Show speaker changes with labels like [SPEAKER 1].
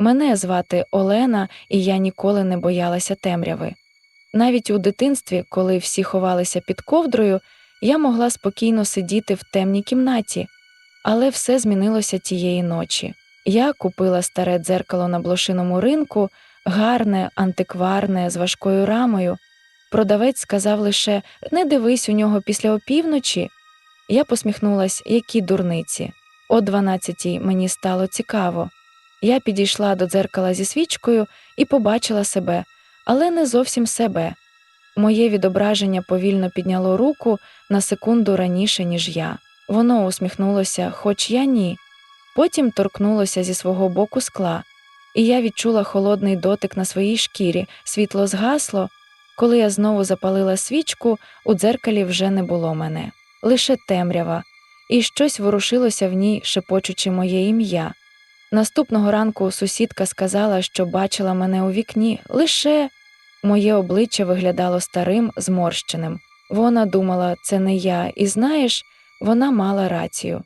[SPEAKER 1] Мене звати Олена, і я ніколи не боялася темряви. Навіть у дитинстві, коли всі ховалися під ковдрою, я могла спокійно сидіти в темній кімнаті, але все змінилося тієї ночі. Я купила старе дзеркало на блошиному ринку, гарне, антикварне, з важкою рамою. Продавець сказав лише не дивись у нього після опівночі. Я посміхнулась, які дурниці. О дванадцятій мені стало цікаво. Я підійшла до дзеркала зі свічкою і побачила себе, але не зовсім себе. Моє відображення повільно підняло руку на секунду раніше, ніж я. Воно усміхнулося, хоч я ні. Потім торкнулося зі свого боку скла, і я відчула холодний дотик на своїй шкірі, світло згасло. Коли я знову запалила свічку, у дзеркалі вже не було мене, лише темрява, і щось ворушилося в ній, шепочучи моє ім'я. Наступного ранку сусідка сказала, що бачила мене у вікні, лише моє обличчя виглядало старим, зморщеним. Вона думала, це не я, і знаєш, вона мала рацію.